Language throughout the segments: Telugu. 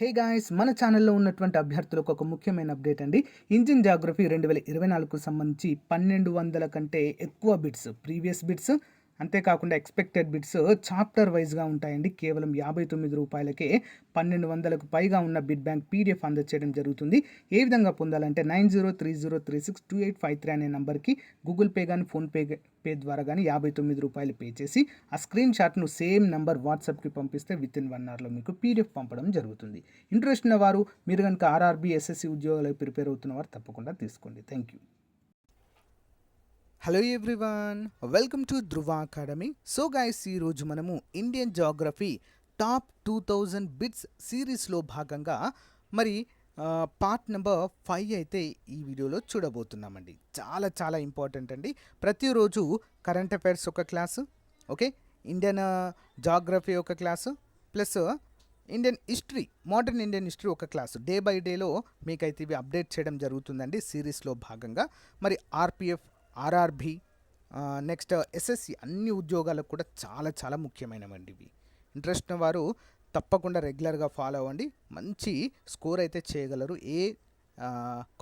హే గాయస్ మన ఛానల్లో ఉన్నటువంటి అభ్యర్థులకు ఒక ముఖ్యమైన అప్డేట్ అండి. ఇంజిన్ జాగ్రఫీ రెండు వేల ఇరవై నాలుగుకు సంబంధించి పన్నెండు వందల కంటే ఎక్కువ బిట్స్ ప్రీవియస్ బిట్స్ అంతేకాకుండా ఎక్స్పెక్టెడ్ బిట్స్ చాప్టర్ వైజ్గా ఉంటాయండి. కేవలం యాభై తొమ్మిది రూపాయలకే పన్నెండు వందలకు పైగా ఉన్న బిడ్ బ్యాంక్ పీడిఎఫ్ అందచేయడం జరుగుతుంది. ఏ విధంగా పొందాలంటే nine zero three zero three six two eight five three అనే నెంబర్కి గూగుల్ పే కానీ ఫోన్పే పే ద్వారా కానీ యాభై తొమ్మిది రూపాయలు పే చేసి ఆ స్క్రీన్ షాట్ను సేమ్ నెంబర్ వాట్సాప్కి పంపిస్తే విత్ ఇన్ వన్ అవర్లో మీకు పీడిఎఫ్ పంపడం జరుగుతుంది. ఇంట్రెస్ట్ ఉన్న వారు మీరు కనుక ఆర్ఆర్బీ ఎస్ఎస్సి ఉద్యోగాలకు ప్రిపేర్ అవుతున్న వారు తప్పకుండా తీసుకోండి. Thank you hello everyone welcome to Dhruva academy so guys ఈరోజు మనము Indian geography top two thousand bits సిరీస్లో భాగంగా మరి పార్ట్ నెంబర్ ఫైవ్ అయితే ఈ వీడియోలో చూడబోతున్నామండి. చాలా చాలా ఇంపార్టెంట్ అండి. ప్రతిరోజు కరెంట్ అఫైర్స్ ఒక క్లాసు ఓకే ఇండియన్ జాగ్రఫీ ఒక class plus Indian history modern Indian history ఒక క్లాసు డే బై డేలో మీకైతే ఇవి అప్డేట్ చేయడం జరుగుతుందండి సిరీస్లో భాగంగా. మరి ఆర్పిఎఫ్ ఆర్ఆర్బి నెక్స్ట్ ఎస్ఎస్సి అన్ని ఉద్యోగాలకు కూడా చాలా చాలా ముఖ్యమైనవండి ఇవి. ఇంట్రెస్ట్ ఉన్న వారు తప్పకుండా రెగ్యులర్గా ఫాలో అవ్వండి. మంచి స్కోర్ అయితే చేయగలరు ఏ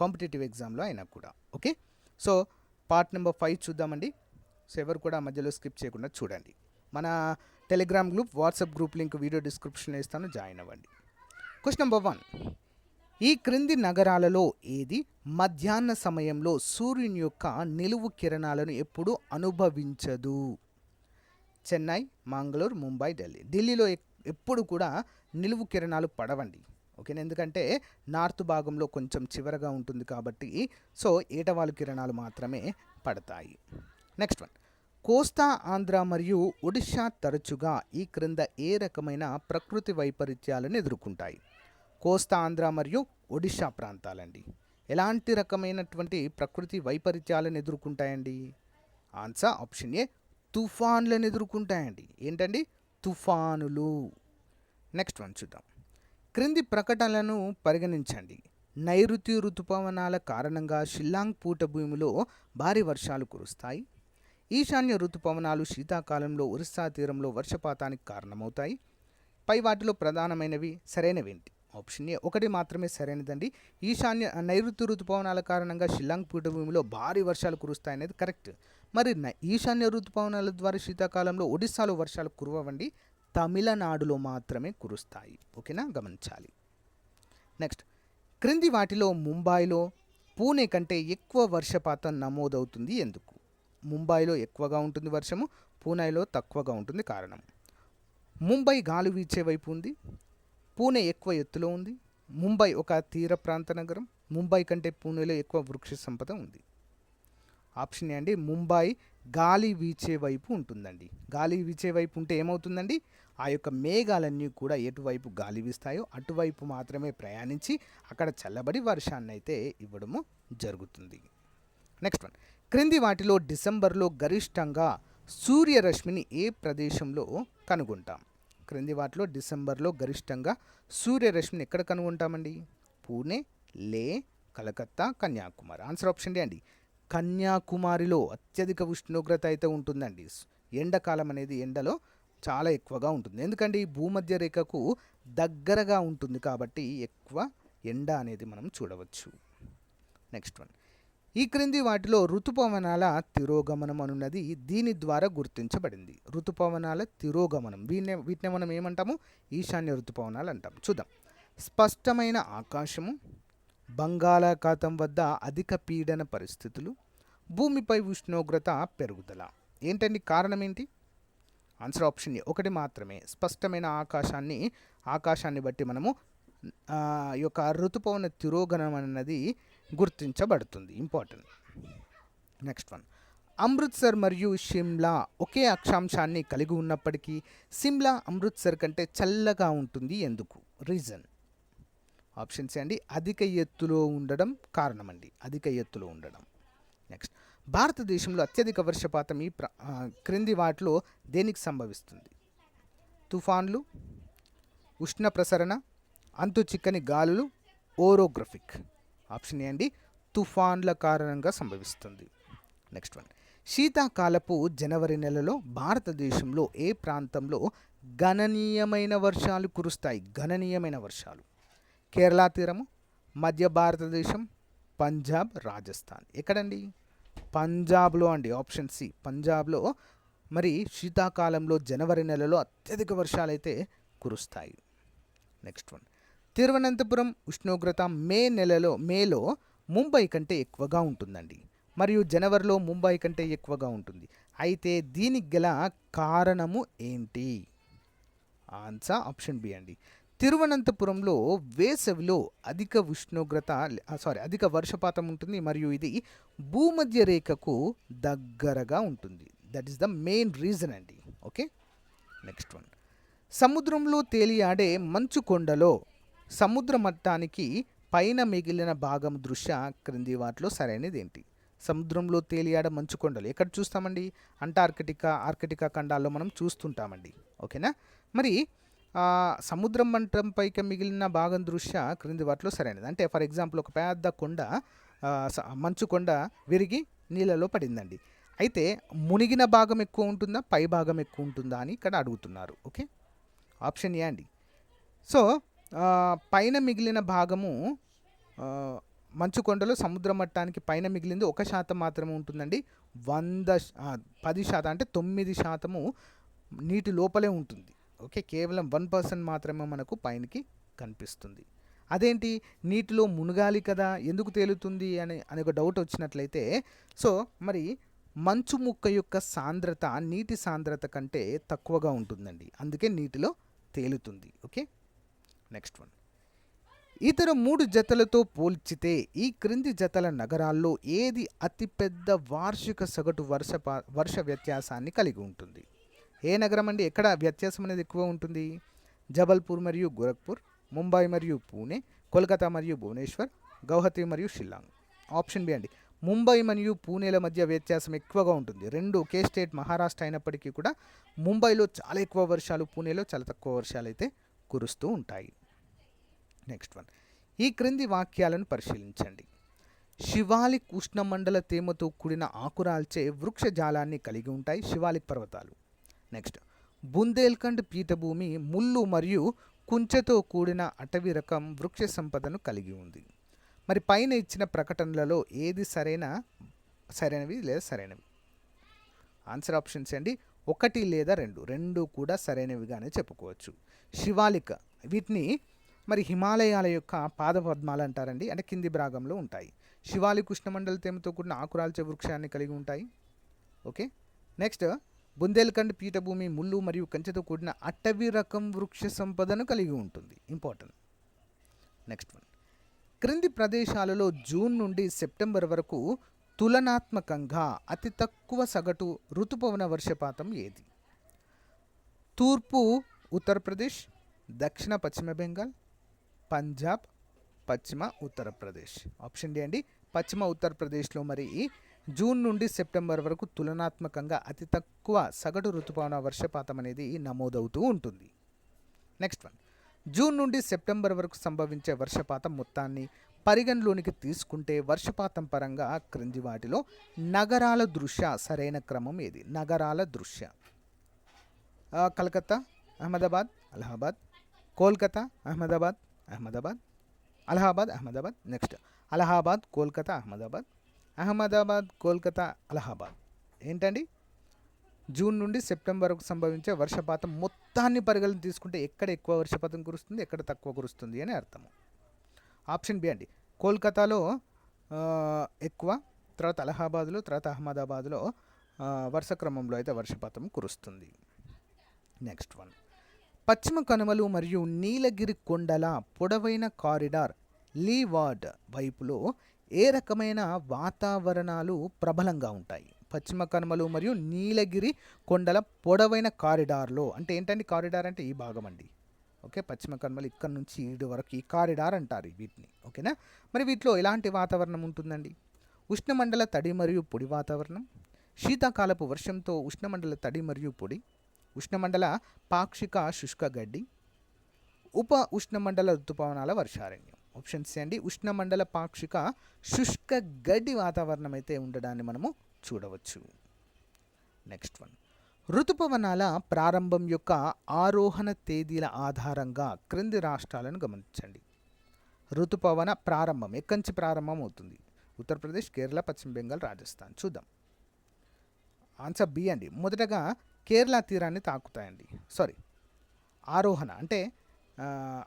కాంపిటేటివ్ ఎగ్జామ్లో అయినా కూడా. Okay? So part number five చూద్దామండి. సో ఎవరు కూడా మధ్యలో స్కిప్ చేయకుండా చూడండి. మన Telegram group WhatsApp group link video డిస్క్రిప్షన్లో ఇస్తాను జాయిన్ అవ్వండి. Question number one. ఈ క్రింది నగరాలలో ఏది? మధ్యాహ్న సమయంలో సూర్యుని యొక్క నిలువు కిరణాలను ఎప్పుడు అనుభవించదు. చెన్నై మంగళూరు ముంబై ఢిల్లీ. ఢిల్లీలో ఎప్పుడు కూడా నిలువు కిరణాలు పడవండి. ఓకేనా? ఎందుకంటే నార్త్ భాగంలో కొంచెం చివరగా ఉంటుంది కాబట్టి సో ఏటవాలు కిరణాలు మాత్రమే పడతాయి. Next one. కోస్తా ఆంధ్ర మరియు ఒడిషా తరచుగా ఈ క్రింద ఏ రకమైన ప్రకృతి వైపరీత్యాలను ఎదుర్కొంటాయి? కోస్తా ఆంధ్ర మరియు ఒడిషా ప్రాంతాలండి. ఎలాంటి రకమైనటువంటి ప్రకృతి వైపరీత్యాలను ఎదుర్కొంటాయండి? Answer option A తుఫాన్లను ఎదుర్కొంటాయండి. ఏంటండి? తుఫానులు. నెక్స్ట్ వన్ చూద్దాం. క్రింది ప్రకటనలను పరిగణించండి. నైరుతి ఋతుపవనాల కారణంగా షిల్లాంగ్ పూటభూమిలో భారీ వర్షాలు కురుస్తాయి. ఈశాన్య ఋతుపవనాలు శీతాకాలంలో ఒరిస్సా తీరంలో వర్షపాతానికి కారణమవుతాయి. పై వాటిలో ప్రధానమైనవి సరైనవేంటి? ఆప్షన్ ఏ ఒకటి మాత్రమే సరైనదండి. ఈశాన్య నైరుతి ఋతుపవనాల కారణంగా షిల్లాంగ్ పీఠభూమిలో భారీ వర్షాలు కురుస్తాయనేది కరెక్ట్. మరి ఈశాన్య ఋతుపవనాల ద్వారా శీతాకాలంలో ఒడిస్సాలో వర్షాలు కురవండి. తమిళనాడులో మాత్రమే కురుస్తాయి. ఓకేనా? గమనించాలి. నెక్స్ట్. క్రింది వాటిలో ముంబైలో పూణే కంటే ఎక్కువ వర్షపాతం నమోదవుతుంది ఎందుకు? ముంబైలో ఎక్కువగా ఉంటుంది వర్షము పూణేలో తక్కువగా ఉంటుంది కారణం. ముంబై గాలి వీచే వైపు ఉంది. పూణే ఎక్కువ ఎత్తులో ఉంది. ముంబై ఒక తీర ప్రాంత నగరం. ముంబై కంటే పూణేలో ఎక్కువ వృక్ష సంపద ఉంది. ఆప్షన్ ఏ అండి ముంబై గాలి వీచే వైపు ఉంటుందండి. గాలి వీచే వైపు ఉంటే ఏమవుతుందండి? ఆ యొక్క మేఘాలన్నీ కూడా ఎటువైపు గాలి వీస్తాయో అటువైపు మాత్రమే ప్రయాణించి అక్కడ చల్లబడి వర్షాన్ని అయితే ఇవ్వడము జరుగుతుంది. Next one. క్రింది వాటిలో డిసెంబర్లో గరిష్టంగా సూర్యరశ్మిని ఏ ప్రదేశంలో కనుగొంటాం? క్రింది వాటిలో డిసెంబర్లో గరిష్టంగా సూర్యరశ్మిని ఎక్కడ కనుగొంటామండి? Pune Leh Calcutta Kanyakumari. Answer option D అండి. కన్యాకుమారిలో అత్యధిక ఉష్ణోగ్రత అయితే ఉంటుందండి. ఎండాకాలం అనేది ఎండలో చాలా ఎక్కువగా ఉంటుంది. ఎందుకంటే ఈ భూమధ్య రేఖకు దగ్గరగా ఉంటుంది కాబట్టి ఎక్కువ ఎండ అనేది మనం చూడవచ్చు. Next one. ఈ క్రింది వాటిలో ఋతుపవనాల తిరోగమనం అనున్నది దీని ద్వారా గుర్తించబడింది. ఋతుపవనాల తిరోగమనం. వీటిని వీటిని మనం ఏమంటాము? ఈశాన్య ఋతుపవనాలు అంటాం. చూద్దాం. స్పష్టమైన ఆకాశము బంగాళాఖాతం వద్ద అధిక పీడన పరిస్థితులు భూమిపై ఉష్ణోగ్రత పెరుగుదల. ఏంటండి కారణం ఏంటి? ఆన్సర్ ఆప్షన్ ఒకటి మాత్రమే. స్పష్టమైన ఆకాశాన్ని ఆకాశాన్ని బట్టి మనము ఈ యొక్క ఋతుపవన తిరోగమనం అన్నది గుర్తించబడుతుంది. ఇంపార్టెంట్ నెక్స్ట్ వన్ అమృత్సర్ మరియు షిమ్లా ఒకే అక్షాంశాన్ని కలిగి ఉన్నప్పటికీ సిమ్లా అమృత్సర్ కంటే చల్లగా ఉంటుంది. ఎందుకు? రీజన్ ఆప్షన్స్ ఏ అండి అధిక ఎత్తులో ఉండడం కారణమండి. అధిక ఎత్తులో ఉండడం. నెక్స్ట్ భారతదేశంలో అత్యధిక వర్షపాతం ఈ క్రింది వాటిలో దేనికి సంభవిస్తుంది? తుఫాన్లు ఉష్ణ ప్రసరణ అంతు చిక్కని గాలులు ఓరోగ్రఫిక్ ఆప్షన్ ఏ అండి తుఫాన్ల కారణంగా సంభవిస్తుంది. Next one. శీతాకాలపు జనవరి నెలలో భారతదేశంలో ఏ ప్రాంతంలో గణనీయమైన వర్షాలు కురుస్తాయి? గణనీయమైన వర్షాలు. కేరళ తీరము మధ్య భారతదేశం పంజాబ్ రాజస్థాన్. ఎక్కడండి? పంజాబ్లో అండి ఆప్షన్ సి. పంజాబ్లో మరి శీతాకాలంలో జనవరి నెలలో అత్యధిక వర్షాలైతే కురుస్తాయి. Next one. తిరువనంతపురం ఉష్ణోగ్రత మే నెలలో మేలో ముంబై కంటే ఎక్కువగా ఉంటుందండి. మరియు జనవరిలో ముంబై కంటే ఎక్కువగా ఉంటుంది. అయితే దీనికి గల కారణము ఏంటి? ఆన్సర్ ఆప్షన్ బి అండి. తిరువనంతపురంలో వేసవిలో అధిక ఉష్ణోగ్రత సారీ అధిక వర్షపాతం ఉంటుంది. మరియు ఇది భూమధ్య రేఖకు దగ్గరగా ఉంటుంది. That is the main reason అండి. ఓకే నెక్స్ట్ వన్ సముద్రంలో తేలియాడే మంచు కొండలో సముద్ర మట్టానికి పైన మిగిలిన భాగం దృశ్య క్రింది వాటిలో సరైనది ఏంటి? సముద్రంలో తేలియాడ మంచు కొండలు ఎక్కడ చూస్తామండి? అంటార్కిటికా ఆర్కిటికా ఖండాల్లో మనం చూస్తుంటామండి. ఓకేనా? మరి సముద్రం మంటం పైకి మిగిలిన భాగం దృశ్య క్రింది వాటిలో సరైనది. అంటే ఫర్ ఎగ్జాంపుల్ ఒక పెద్ద కొండ స- మంచు కొండ విరిగి నీళ్ళలో పడిందండి. అయితే మునిగిన భాగం ఎక్కువ ఉంటుందా? పై భాగం ఎక్కువ ఉంటుందా అని ఇక్కడ అడుగుతున్నారు. ఓకే? ఆప్షన్ ఏ అండి. సో పైన మిగిలిన భాగము మంచు కొండలో సముద్ర మట్టానికి పైన మిగిలింది ఒక శాతం మాత్రమే ఉంటుందండి. వంద పది శాతం అంటే తొమ్మిది శాతము నీటి లోపలే ఉంటుంది. ఓకే కేవలం వన్ పర్సెంట్ మాత్రమే మనకు పైనకి కనిపిస్తుంది. అదేంటి? నీటిలో మునగాలి కదా ఎందుకు తేలుతుంది అని అనే ఒక డౌట్ వచ్చినట్లయితే సో మరి మంచు ముక్క యొక్క సాంద్రత నీటి సాంద్రత కంటే తక్కువగా ఉంటుందండి. అందుకే నీటిలో తేలుతుంది. ఓకే? నెక్స్ట్ వన్ ఇతర మూడు జతలతో పోల్చితే ఈ క్రింది జతల నగరాల్లో ఏది అతిపెద్ద వార్షిక సగటు వర్ష వర్ష వ్యత్యాసాన్ని కలిగి ఉంటుంది? ఏ నగరం అండి? ఎక్కడ వ్యత్యాసం అనేది ఎక్కువ ఉంటుంది? జబల్పూర్ మరియు గోరఖ్పూర్ ముంబై మరియు పూణే కోల్కతా మరియు భువనేశ్వర్ గౌహతి మరియు షిల్లాంగ్. ఆప్షన్ బి అండి. ముంబై మరియు పూణేల మధ్య వ్యత్యాసం ఎక్కువగా ఉంటుంది. రెండు ఒకే స్టేట్ మహారాష్ట్ర అయినప్పటికీ కూడా ముంబైలో చాలా ఎక్కువ వర్షాలు పూణేలో చాలా తక్కువ వర్షాలు అయితే కురుస్తూ ఉంటాయి. నెక్స్ట్ వన్ ఈ క్రింది వాక్యాలను పరిశీలించండి. శివాలిక్ ఉష్ణమండల తేమతో కూడిన ఆకురాల్చే వృక్షజాలాన్ని కలిగి ఉంటాయి శివాలిక్ పర్వతాలు. నెక్స్ట్ బుందేల్ఖండ్ పీఠభూమి ముళ్ళు మరియు కుంచెతో కూడిన అటవీ రకం వృక్ష సంపదను కలిగి ఉంది. మరి పైన ఇచ్చిన ప్రకటనలలో ఏది సరైన సరైనవి లేదా సరైనవి? ఆన్సర్ ఆప్షన్స్ అండి ఒకటి లేదా రెండు. రెండు కూడా సరైనవిగానే చెప్పుకోవచ్చు. శివాలిక. వీటిని మరి హిమాలయాల యొక్క పాదపద్మాలు అంటారండి. అంటే కింది భాగంలో ఉంటాయి. శివాలిక్ ఉష్ణమండల తేమతో కూడిన ఆకురాల్చే వృక్షాన్ని కలిగి ఉంటాయి. ఓకే? నెక్స్ట్ బుందేల్ఖండ్ పీఠభూమి ముళ్ళు మరియు కంచెతో కూడిన అటవీ రకం వృక్ష సంపదను కలిగి ఉంటుంది. ఇంపార్టెంట్. Next one. క్రింది ప్రదేశాలలో జూన్ నుండి సెప్టెంబర్ వరకు తులనాత్మకంగా అతి తక్కువ సగటు ఋతుపవన వర్షపాతం ఏది? తూర్పు ఉత్తరప్రదేశ్ దక్షిణ పశ్చిమ బెంగాల్ పంజాబ్ పశ్చిమ ఉత్తరప్రదేశ్ ఆప్షన్ డి అండి పశ్చిమ ఉత్తరప్రదేశ్లో మరి జూన్ నుండి సెప్టెంబర్ వరకు తులనాత్మకంగా అతి తక్కువ సగటు ఋతుపవన వర్షపాతం అనేది నమోదవుతూ ఉంటుంది. నెక్స్ట్ వన్ జూన్ నుండి సెప్టెంబర్ వరకు సంభవించే వర్షపాతం మొత్తాన్ని పరిగణలోనికి తీసుకుంటే వర్షపాతం పరంగా క్రింది వాటిలో నగరాల దృశ్య సరైన క్రమం ఏది? నగరాల దృశ్య. కలకత్తా అహ్మదాబాద్ అలహాబాద్. కోల్కతా అహ్మదాబాద్ అహ్మదాబాద్. అలహాబాద్ అహ్మదాబాద్ నెక్స్ట్. అలహాబాద్ కోల్కతా అహ్మదాబాద్. అహ్మదాబాద్ కోల్కతా అలహాబాద్. ఏంటండి? జూన్ నుండి సెప్టెంబర్ వరకు సంభవించే వర్షపాతం మొత్తాన్ని పరిగణన తీసుకుంటే ఎక్కడ ఎక్కువ వర్షపాతం కురుస్తుంది ఎక్కడ తక్కువ కురుస్తుంది అని అర్థము ఆప్షన్ బి అండి. కోల్కతాలో ఎక్కువ తర్వాత అలహాబాద్లో తర్వాత అహ్మదాబాద్లో వర్ష వరుస క్రమంలో అయితే వర్షపాతం కురుస్తుంది. Next one. పశ్చిమ కనుమలు మరియు నీలగిరి కొండల పొడవైన కారిడార్ లీవార్డ్ వైపులో ఏ రకమైన వాతావరణాలు ప్రబలంగా ఉంటాయి? పశ్చిమ కనుమలు మరియు నీలగిరి కొండల పొడవైన కారిడార్లో అంటే ఏంటండి కారిడార్ అంటే ఈ భాగం అండి. ఓకే పశ్చిమ కనుమలు ఇక్కడ నుంచి ఇటు వరకు ఈ కారిడార్ అంటారు వీటిని. ఓకేనా? మరి వీటిలో ఎలాంటి వాతావరణం ఉంటుందండి? ఉష్ణమండల తడి మరియు పొడి వాతావరణం. శీతాకాలపు వర్షంతో ఉష్ణమండల తడి మరియు పొడి. ఉష్ణమండల పాక్షిక శుష్క గడ్డి ఉప ఉష్ణమండల ఋతుపవనాల వర్షారణ్యం. ఆప్షన్ సి అండి. ఉష్ణమండల పాక్షిక శుష్క గడ్డి వాతావరణం అయితే ఉండడాన్ని మనము చూడవచ్చు. నెక్స్ట్ వన్ ఋతుపవనాల ప్రారంభం యొక్క ఆరోహణ తేదీల ఆధారంగా క్రింది రాష్ట్రాలను గమనించండి. ఋతుపవన ప్రారంభం ఎక్కడి నుంచి ప్రారంభం అవుతుంది. ఉత్తరప్రదేశ్ కేరళ పశ్చిమ బెంగాల్ రాజస్థాన్ చూద్దాం. ఆన్సర్ బి అండి. మొదటగా కేరళ తీరాన్ని తాకుతాయండి. సారీ ఆరోహణ అంటే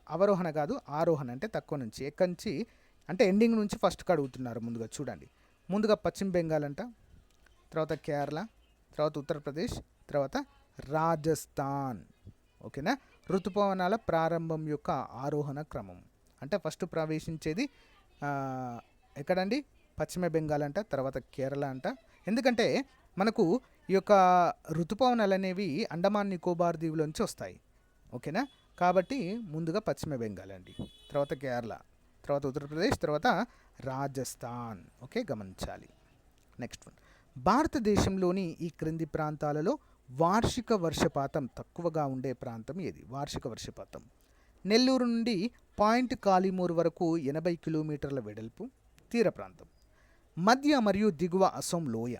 అవరోహణ కాదు ఆరోహణ అంటే తక్కువ నుంచి ఎక్కడి నుంచి అంటే ఎండింగ్ నుంచి ఫస్ట్ అడుగుతున్నారు ముందుగా చూడండి. ముందుగా పశ్చిమ బెంగాల్ అంట తర్వాత కేరళ తర్వాత ఉత్తరప్రదేశ్ తర్వాత రాజస్థాన్. ఓకేనా? ఋతుపవనాల ప్రారంభం యొక్క ఆరోహణ క్రమం. అంటే ఫస్ట్ ప్రవేశించేది ఎక్కడండి? పశ్చిమ బెంగాల్ అంట తర్వాత కేరళ అంట. ఎందుకంటే మనకు ఈ యొక్క ఋతుపవనాలు అనేవి అండమాన్ నికోబార్ దీవులోంచి వస్తాయి. ఓకేనా? కాబట్టి ముందుగా పశ్చిమ బెంగాల్ అండి. తర్వాత కేరళ తర్వాత ఉత్తరప్రదేశ్ తర్వాత రాజస్థాన్. ఓకే గమనించాలి. Next one. భారతదేశంలోని ఈ క్రింది ప్రాంతాలలో వార్షిక వర్షపాతం తక్కువగా ఉండే ప్రాంతం ఏది? వార్షిక వర్షపాతం. నెల్లూరు నుండి పాయింట్ కాలిమూరు వరకు ఎనభై కిలోమీటర్ల వెడల్పు తీర ప్రాంతం. మధ్య మరియు దిగువ అసోం లోయ.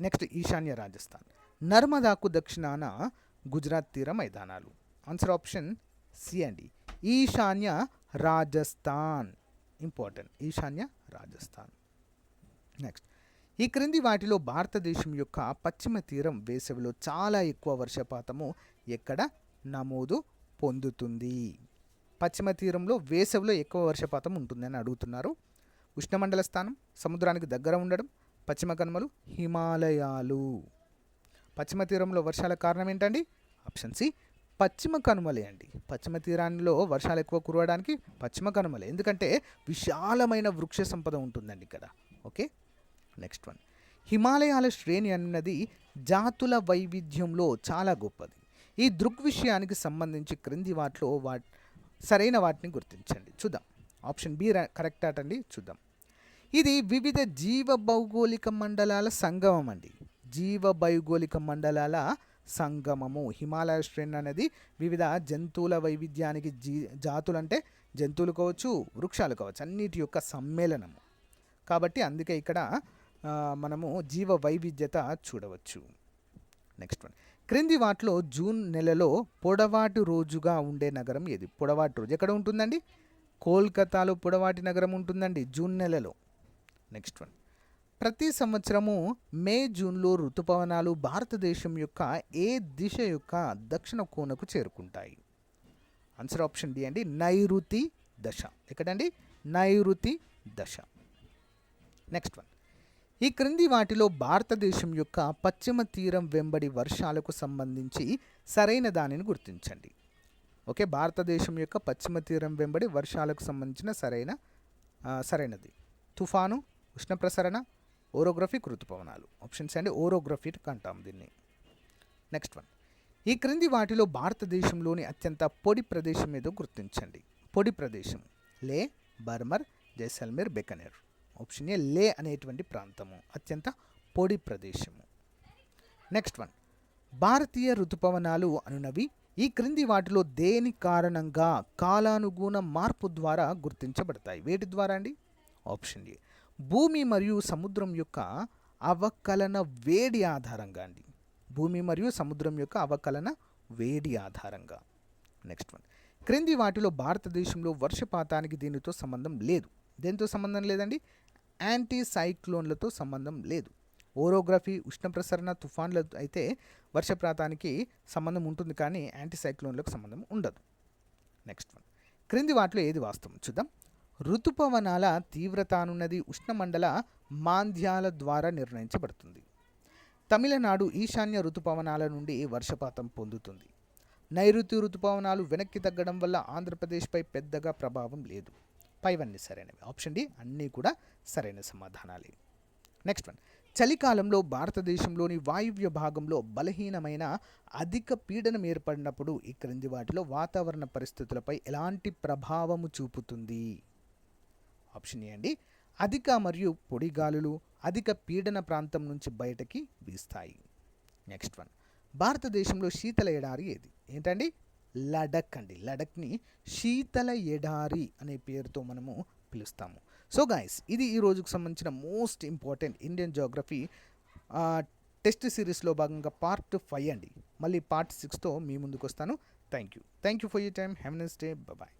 నెక్స్ట్ ఈశాన్య రాజస్థాన్. నర్మదాకు దక్షిణాన గుజరాత్ తీర మైదానాలు. ఆన్సర్ ఆప్షన్ సి అండి ఈశాన్య రాజస్థాన్. ఇంపార్టెంట్ ఈశాన్య రాజస్థాన్. నెక్స్ట్ ఈ క్రింది వాటిలో భారతదేశం యొక్క పశ్చిమ తీరం వేసవిలో చాలా ఎక్కువ వర్షపాతము ఎక్కడ? నమోదు పొందుతుంది. పశ్చిమ తీరంలో వేసవిలో ఎక్కువ వర్షపాతం ఉంటుందని అడుగుతున్నారు. ఉష్ణమండల స్థానం సముద్రానికి దగ్గర ఉండడం పశ్చిమ కనుమలు హిమాలయాలు. పశ్చిమ తీరంలో వర్షాల కారణం ఏంటండి? ఆప్షన్ సి పశ్చిమ కనుమలే అండి. పశ్చిమ తీరాల్లో వర్షాలు ఎక్కువ కురవడానికి పశ్చిమ కనుమలే. ఎందుకంటే విశాలమైన వృక్ష సంపద ఉంటుందండి ఇక్కడ. ఓకే? Next one. హిమాలయాల శ్రేణి అన్నది జాతుల వైవిధ్యంలో చాలా గొప్పది. ఈ దృగ్విషయానికి సంబంధించి క్రింది వాటిలో వా సరైన వాటిని గుర్తించండి. చూద్దాం. ఆప్షన్ బి కరెక్ట్ అటండి. చూద్దాం. ఇది వివిధ జీవ భౌగోళిక మండలాల సంగమం అండి. జీవ భౌగోళిక మండలాల సంగమము. హిమాలయ శ్రేణి అనేది వివిధ జంతువుల వైవిధ్యానికి జీ జాతులు అంటే జంతువులు కావచ్చు వృక్షాలు కావచ్చు అన్నిటి యొక్క సమ్మేళనము. కాబట్టి అందుకే ఇక్కడ మనము జీవ వైవిధ్యత చూడవచ్చు. Next one. క్రింది వాటిలో జూన్ నెలలో పొడవాటి రోజుగా ఉండే నగరం ఏది? పొడవాటి రోజు ఎక్కడ ఉంటుందండి? కోల్కతాలో పొడవాటి నగరం ఉంటుందండి జూన్ నెలలో. నెక్స్ట్ వన్ ప్రతి సంవత్సరము మే జూన్లో ఋతుపవనాలు భారతదేశం యొక్క ఏ దిశ యొక్క దక్షిణ కోనకు చేరుకుంటాయి? ఆన్సర్ ఆప్షన్ డి అండి. నైరుతి దశ. ఎక్కడండి? నైరుతి దశ. నెక్స్ట్ వన్ ఈ క్రింది వాటిలో భారతదేశం యొక్క పశ్చిమ తీరం వెంబడి వర్షాలకు సంబంధించి సరైన దానిని గుర్తించండి. ఓకే భారతదేశం యొక్క పశ్చిమ తీరం వెంబడి వర్షాలకు సంబంధించిన సరైన సరైనది. తుఫాను ఉష్ణ ప్రసరణ ఓరోగ్రఫిక్ ఋతుపవనాలు ఆప్షన్స్ అండి ఓరోగ్రఫిక్ అంటాం దీన్ని. Next one. ఈ క్రింది వాటిలో భారతదేశంలోని అత్యంత పొడి ప్రదేశం ఏదో గుర్తించండి. పొడి ప్రదేశం. లే బర్మర్ జైసల్మేర్ బెకనేర్. ఆప్షన్ ఏ లే అనేటువంటి ప్రాంతము. అత్యంత పొడి ప్రదేశము. Next one. భారతీయ ఋతుపవనాలు అనునవి. ఈ క్రింది వాటిలో దేని కారణంగా కాలానుగుణ మార్పు ద్వారా గుర్తించబడతాయి? వేటి ద్వారా అండి? ఆప్షన్ ఏ భూమి మరియు సముద్రం యొక్క అవకలన వేడి ఆధారంగా అండి. భూమి మరియు సముద్రం యొక్క అవకలన వేడి ఆధారంగా. నెక్స్ట్ వన్ క్రింది వాటిలో భారతదేశంలో వర్షపాతానికి దీనితో సంబంధం లేదు. దేనితో సంబంధం లేదండి? యాంటీ సైక్లోన్లతో సంబంధం లేదు. ఓరోగ్రఫీ ఉష్ణ ప్రసరణ తుఫాన్ల అయితే వర్షపాతానికి సంబంధం ఉంటుంది కానీ యాంటీ సైక్లోన్లకు సంబంధం ఉండదు. నెక్స్ట్ వన్ క్రింది వాటిలో ఏది వాస్తవం? చూద్దాం. ఋతుపవనాల తీవ్రత అనున్నది ఉష్ణమండల మాంద్యాల ద్వారా నిర్ణయించబడుతుంది. తమిళనాడు ఈశాన్య ఋతుపవనాల నుండి వర్షపాతం పొందుతుంది. నైరుతి ఋతుపవనాలు వెనక్కి తగ్గడం వల్ల ఆంధ్రప్రదేశ్పై పెద్దగా ప్రభావం లేదు. పైవన్నీ సరైనవి. ఆప్షన్ డి అన్నీ కూడా సరైన సమాధానాలే. Next one. చలికాలంలో భారతదేశంలోని వాయువ్య భాగంలో బలహీనమైన అధిక పీడనం ఏర్పడినప్పుడు ఈ క్రింది వాటిలో వాతావరణ పరిస్థితులపై ఎలాంటి ప్రభావము చూపుతుంది? ఆప్షన్ ఏ అండి. అధిక మరియు పొడి గాలులు అధిక పీడన ప్రాంతం నుంచి బయటకి వీస్తాయి. Next one. భారతదేశంలో శీతల ఎడారి ఏది? ఏంటండి? లడక్ అండి. లడక్ని శీతల ఎడారి అనే పేరుతో మనము పిలుస్తాము. సో గాయస్ ఇది ఈ రోజుకు సంబంధించిన most important Indian geography test సిరీస్లో భాగంగా పార్ట్ ఫైవ్ అండి. మళ్ళీ పార్ట్ సిక్స్తో మీ ముందుకు వస్తాను thank you thank you for you time have nice day bye